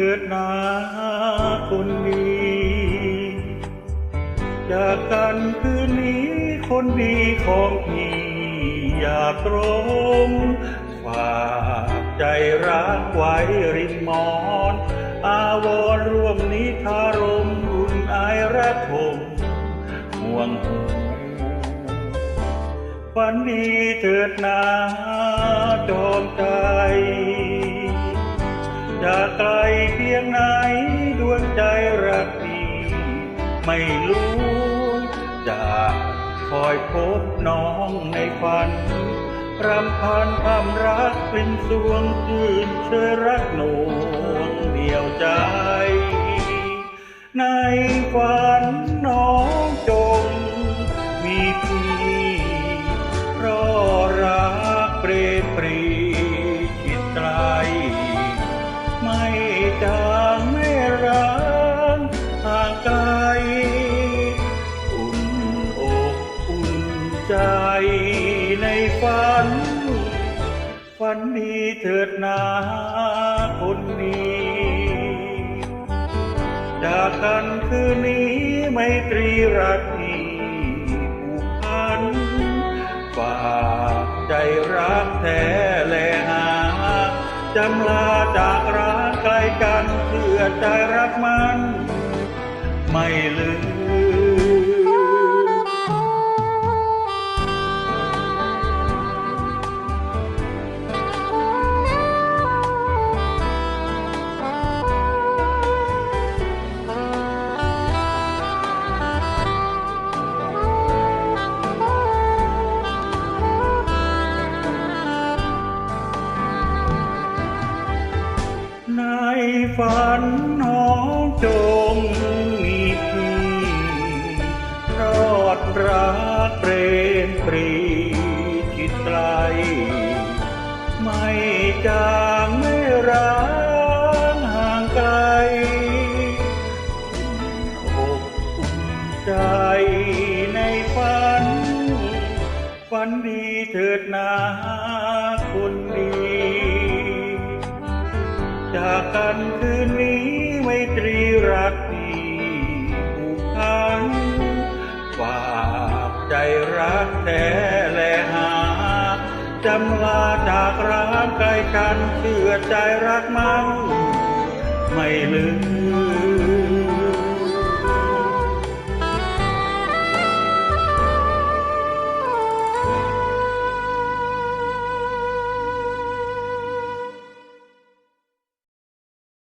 เถิดนาคนดีจากกันคืนนี้คนดีของพี่ อย่าตรงฝากใจรักไว้ริมมอน อาวรร่วมนิทารมอุ่นไอายรักผมห่วงหูฝันดีเถิดนาจอมใจ ไม่รู้ จะคอยพบน้องในฝันรำพันความรักเป็นสวงชื่นเชยรักหน่วงเดียวใจ ในฝันน้องจงมีพี่ร ใจในฝัน ฝันดีเถิดนาคนดีจากกันคืนนี้ไม่ตรีรักที่ผูกพันฝากใจรักแท้แลหาจำลาจากรักไกลกันเพื่อใจรักมัน ไม่ลืม ฝันน้องจงมีพี่รอดรักเปรมปรีจิตไกลไม่จางไม่ร้างห่างไกลอกอุ่นใจในฝัน ฝันดีเถิดนาคนดี จากกันคืนนี้ไม่ตรีรักดีผูกพันฝากใจรักแท้แลหาจำลาจากร้างไกลกันเชื่อใจรักมัน ไม่ลืม